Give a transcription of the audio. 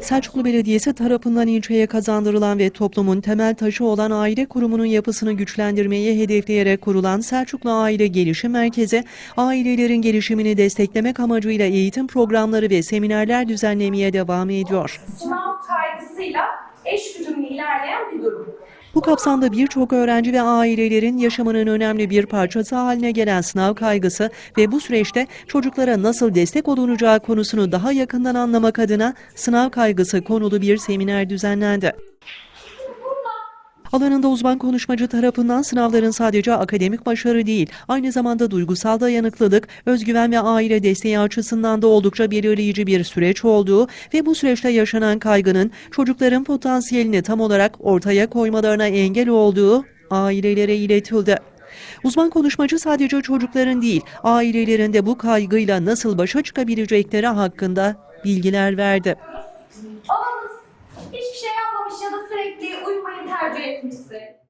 Selçuklu Belediyesi tarafından ilçeye kazandırılan ve toplumun temel taşı olan aile kurumunun yapısını güçlendirmeyi hedefleyerek kurulan Selçuklu Aile Gelişim Merkezi, ailelerin gelişimini desteklemek amacıyla eğitim programları ve seminerler düzenlemeye devam ediyor. sınav kaygısıyla eş güdümlü ilerleyen bir durum. Bu kapsamda birçok öğrenci ve ailelerin yaşamının önemli bir parçası haline gelen sınav kaygısı ve bu süreçte çocuklara nasıl destek olunacağı konusunu daha yakından anlamak adına sınav kaygısı konulu bir seminer düzenlendi. Alanında uzman konuşmacı tarafından sınavların sadece akademik başarı değil, aynı zamanda duygusal dayanıklılık, özgüven ve aile desteği açısından da oldukça belirleyici bir süreç olduğu ve bu süreçte yaşanan kaygının çocukların potansiyelini tam olarak ortaya koymalarına engel olduğu ailelere iletildi. Uzman konuşmacı sadece çocukların değil, ailelerin de bu kaygıyla nasıl başa çıkabilecekleri hakkında bilgiler verdi. Babanız hiçbir şey yapmamış ya da sürekli uyumayı tercih etmişse